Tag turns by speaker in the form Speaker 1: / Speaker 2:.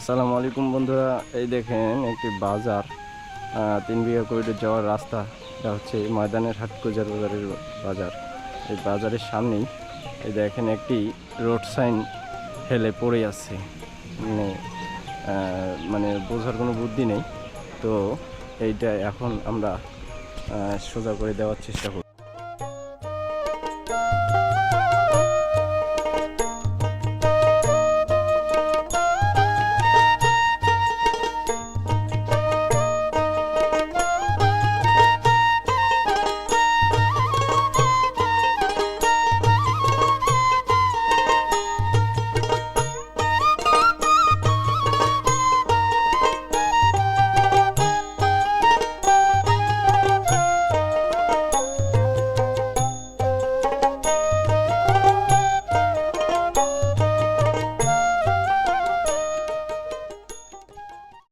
Speaker 1: আসসালামু আলাইকুম বন্ধুরা, এই দেখেন একটি বাজার তিন বিঘা করিডোর যাওয়ার রাস্তা, এটা হচ্ছে ময়দানের হাটকুজার বাজারের বাজার। এই বাজারের সামনেই এই দেখেন একটি রোড সাইন হেলে পড়ে আছে। মানে মানে বোঝার কোনো বুদ্ধি নেই। তো এইটা এখন আমরা সোজা করে দেওয়ার চেষ্টা করি